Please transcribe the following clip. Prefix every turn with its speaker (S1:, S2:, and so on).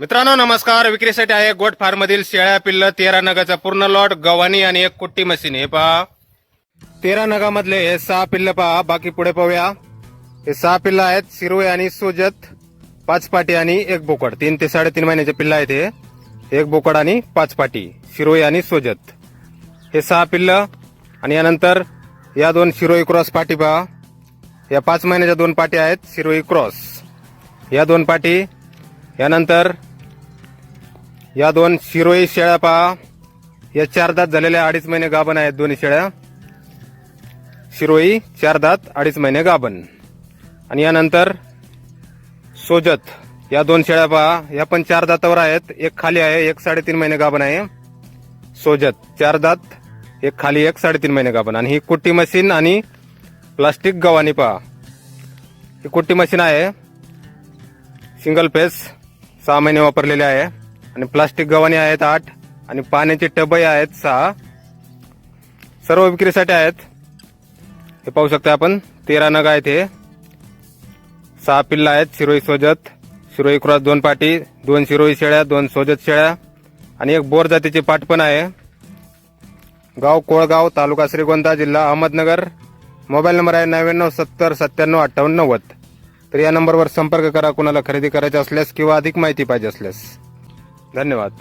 S1: मित्रांनो नमस्कार. विक्रीसाठी आहे गोट फार्म मधील शेळ्या पिल्ल तेरा नगाचा पूर्ण लॉट गव्हाणी आणि एक कुट्टी मशीन. हे पहा. तेरा नगामधले हे सहा पिल्ल पहा. बाकी पुढे पाहूया. हे सहा पिल्ल आहेत. शिरोळे आणि सोजत पाच पाटी आणि एक बोकड. तीन ते साडेतीन महिन्याचे पिल्ल आहेत हे. एक बोकड आणि पाच पाटी. शिरोई आणि सोजत. हे सहा पिल्ल. आणि यानंतर या दोन शिरोई क्रॉस पाटी पहा. या पाच महिन्याच्या दोन पाटी आहेत. शिरोई क्रॉस. या दोन पाटी. यानंतर या दोन शिरोई शेळ्या पहा. या चार दात झालेल्या अडीच महिने गाभण आहेत दोन्ही शेळ्या. शिरोई चार दात अडीच महिने गाभण. आणि यानंतर सोजत या दोन शेळ्या पहा. या पण चार दातावर आहेत. एक खाली आहे एक साडेतीन महिने गाभण आहे. सोजत चार दात एक खाली एक साडेतीन महिने गाभण. आणि ही कुट्टी मशीन आणि प्लास्टिक गव्हाणी पहा. ही कुट्टी मशीन आहे. सिंगल फेस सहा महिने वापरलेले आहे. आणि प्लास्टिक गव्हाणी आहेत आठ आणि पाण्याचे टबही आहेत सहा. सर्व विक्रीसाठी आहेत. हे पाहू शकता आपण. तेरा नग आहेत हे. सहा पिल्ला आहेत. शिरोई सोजत शिरोई क्रॉस दोन पाटी दोन शिरोई शेळ्या दोन सोजत शेळ्या आणि एक बोर जातीची पाट पण आहे. गाव कोळगाव तालुका श्रीगोंदा जिल्हा अहमदनगर. मोबाईल नंबर आहे नव्याण्णव सत्तर सत्त्याण्णव अठ्ठावन्न नव्वद. तर या नंबरवर संपर्क करा. कुणाला खरेदी करायचे असल्यास किंवा अधिक माहिती पाहिजे असल्यास. धन्यवाद.